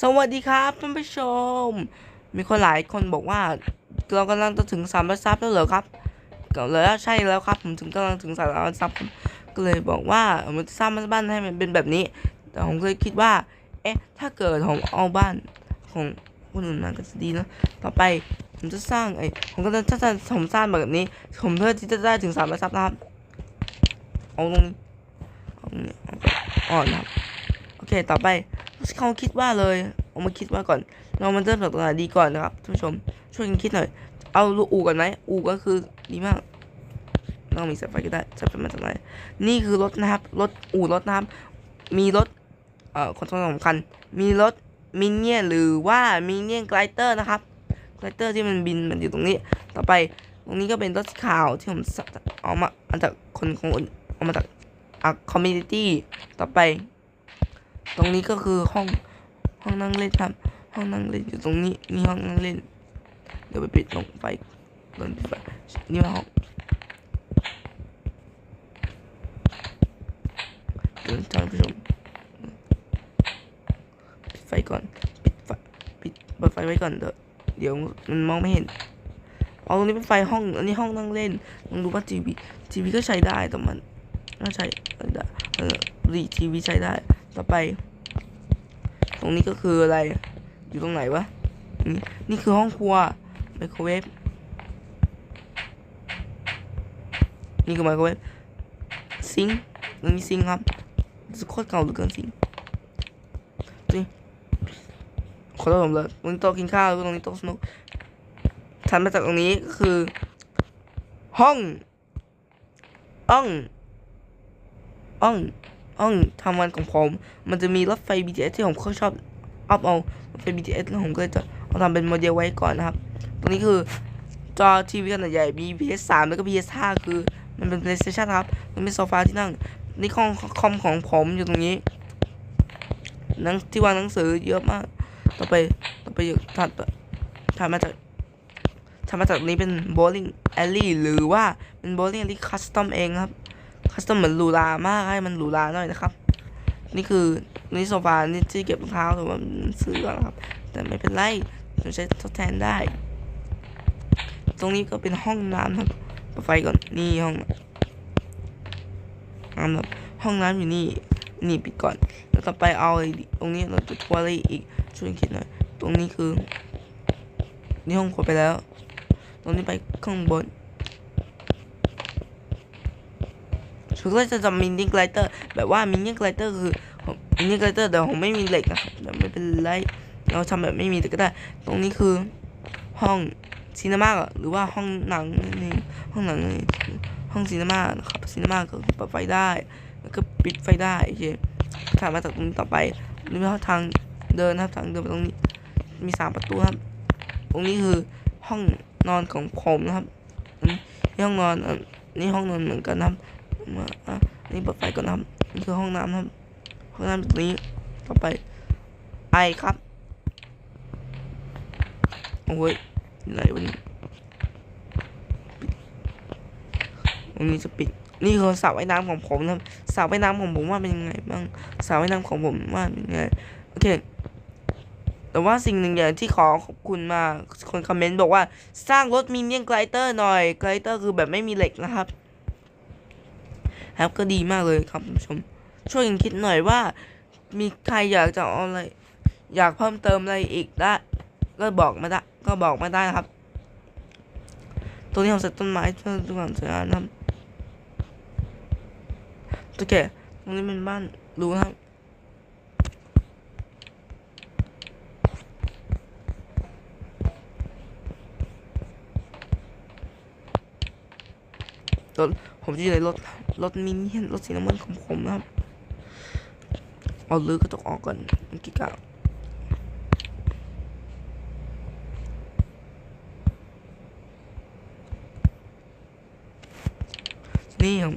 สวัสดีครับท่านผู้ชม มีคนหลายคนบอกว่า เรากำลังจะถึงสามร้อยซับแล้วเหรอครับก็แล้วใช่แล้วครับ ผมถึงกำลังถึงสามร้อยซับก็เลยบอกว่ามันจะสร้างบ้านให้มันเป็นแบบนี้ แต่ผมเคยคิดว่า เอ๊ะ ถ้าเกิดผมเอาบ้านของคนอื่นมาก็จะดีนะต่อไปผมจะสร้างไอ้ผมก็จะถ้าจะผมสร้างแบบนี้ ผมเพื่อที่จะได้ถึงสามร้อยซับนะครับ เอาตรงนี้เอาตรงนี้อ่อนครับโอเคต่อไป เขาคิดว่าเลยเอามาคิดว่าก่อน เรามันเริ่มจากตรงไหนดีก่อนนะครับท่านผู้ชม ช่วยกันคิดหน่อย เอาลูกอูก่อนไหมอูก็คือดีมากต้องมีสายไฟก็ได้สายไฟมาจากไหนนี่คือรถนะครับ รถอู่รถนะครับ มีรถเอ่อคนสำคัญ มีรถมินเนี่ยหรือว่ามินเนี่ยไกลเตอร์นะครับไกลเตอร์ที่มันบินมันอยู่ตรงนี้ ต่อไปตรงนี้ก็เป็นรถสีขาวที่ผมเอามาเอาจากคนของอื่นเอามาจากอะคอมมูนิตี้ต่อไป ตรงนี้ก็คือห้องห้องนั่งเล่นครับ ห้องนั่งเล่นอยู่ตรงนี้มีห้องนั่งเล่น เดี๋ยวไปปิดลงไฟเดินปิดไฟนี่มาห้องเดินท่านผู้ชมปิดไฟก่อนปิดไฟปิดเปิดไฟไว้ก่อนเดี๋ยวเดี๋ยวมันมองไม่เห็นเอาตรงนี้เป็นไฟห้องอันนี้ห้องนั่งเล่นลองดูว่าทีวีทีวีก็ใช้ได้แต่มันน่าใช้เออเออรีทีวีใช้ได้ ต่อไป ตรงนี้ก็คืออะไร อยู่ตรงไหนวะนี่นี่คือห้องครัวไมโครเวฟ นี่คือไมโครเวฟ ซิงตรงนี้ซิงครับสุดโคตรเก่าเหลือเกินซิงค์นี่ขอโทษผมเลยตรงนี้โต๊ะกินข้าวแล้วก็ตรงนี้โต๊ะสนุกถัดมาจากตรงนี้ก็คือ ห้องห้องห้อง ห้องทำงานของผม มันจะมีรถไฟ BTS ที่ผมเขาชอบอัพเอารถไฟ BTS แล้วผมก็จะเอาทำเป็นโมเดลไว้ก่อนนะครับ ตรงนี้คือจอทีวีขนาดใหญ่มี PS3 แล้วก็ PS5 คือมันเป็น PlayStation ครับ มันเป็นโซฟาที่นั่ง นี่คอมคอมของผมอยู่ตรงนี้นังที่วางหนังสือเยอะมาก ต่อไปต่อไปถัดถัดมาจากถัดมาจากนี้เป็น bowling alley หรือว่าเป็น bowling alley custom เองครับ คัสตอมเหมือนหรูหรามากให้มันหรูหราหน่อยนะครับ นี่คือนี่โซฟานี่ที่เก็บรองเท้าแต่ว่ามันซื้อแล้วนะครับ แต่ไม่เป็นไรเราใช้ทดแทนได้ ตรงนี้ก็เป็นห้องน้ำครับเปิดไฟก่อนนี่ห้องน้ำครับห้องน้ำอยู่นี่นี่ปิดก่อน แล้วต่อไปเอาไอ้ตรงนี้เราจะทัวร์อะไรอีกช่วยคิดหน่อยตรงนี้คือ นี่ห้องครัวไปแล้ว ตรงนี้ไปข้างบน คือก็จะจำมินนิ่งไกลเตอร์แบบว่ามินนิ่งไกลเตอร์คือมินนิ่งไกลเตอร์แต่ผมไม่มีเหล็กนะแต่ไม่เป็นไรเราทำแบบไม่มีแต่ก็ได้ ตรงนี้คือห้องซีนีมาหรือว่าห้องหนังนี่ห้องหนังนี่ห้องซีนีมานะครับซีนีมาก็เปิดไฟได้แล้วก็ปิดไฟได้โอเคถัดมาจากตรงนี้ต่อไปนี่เป็นทางเดินนะครับทางเดินไปตรงนี้ มีสามประตูครับ ตรงนี้คือห้องนอนของผมนะครับนนี้ห้องนอนนนี่ห้องนอนเหมือนกันนะครับ มาอะนี่เปิดไฟก่อนนะครับนี่คือห้องน้ำนะครับห้องน้ำตรงนี้ต่อไปไอครับโอ้ยอะไรวะนี่ตรงนี้จะปิดนี่คือสระว่ายน้ำของผมนะสระว่ายน้ำของผมว่าเป็นยังไงบ้างสระว่ายน้ำของผมว่าเป็นยังไงโอเคแต่ว่าสิ่งหนึ่งอย่างที่ขอขอบคุณมาคนคอมเมนต์บอกว่าสร้างรถมินเนียนไกลเตอร์หน่อยไกลเตอร์คือแบบไม่มีเหล็กนะครับ ครับก็ดีมากเลยครับผู้ชม ช่วยกันคิดหน่อยว่า มีใครอยากจะเอาอะไร อยากเพิ่มเติมอะไรอีกได้ก็บอกมาได้ก็บอกมาได้นะครับตรงนี้ผมใส่ต้นไม้เพื่อดูความสวยงามนะครับโอเคตรงนี้เป็นบ้านรู้ครับ รถผมจะอยู่ในรถรถมินิเห็นรถสีน้ำมันของผมนะครับเอาลือกระจกออกก่อนเมื่อกี้กะนี่ครับ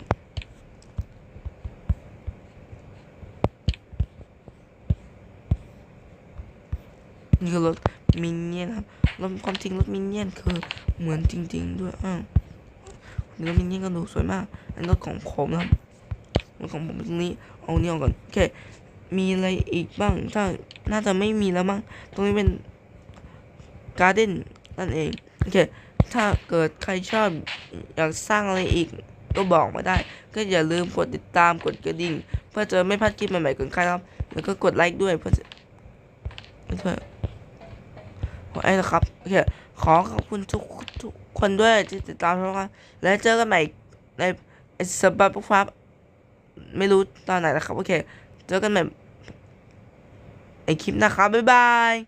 นี่คือรถมินเนี่ยนครับรถความจริงรถมินเนี่ยนคือเหมือนจริง ๆ ด้วยอ้าว รถมินเนี่ยก็ดูสวยมากอันนรถของผมนะครับรถของผมตรงนี้เอาเนี่ยออกก่อนโอเคมีอะไรอีกบ้างถ้าน่าจะไม่มีแล้วมั้งตรงนี้เป็นการ์เด้นนั่นเองโอเคถ้าเกิดใครชอบอยากสร้างอะไรอีกก็บอกมาได้ ก็อย่าลืมกดติดตามกดกระดิ่ง เพื่อจะไม่พลาดคลิปใหม่ๆของใครครับ แล้วก็กดไลค์ด้วยเพื่อจะเพื่อ ไอ้นะครับโอเคขอขอบคุณทุกทุกคนด้วยที่ติดตามนะครับแล้วเจอกันใหม่ในสบับปุ๊บฟับไม่รู้ตอนไหนนะครับ โอเค เจอกันใหม่ในคลิปนะครับ บ๊ายบาย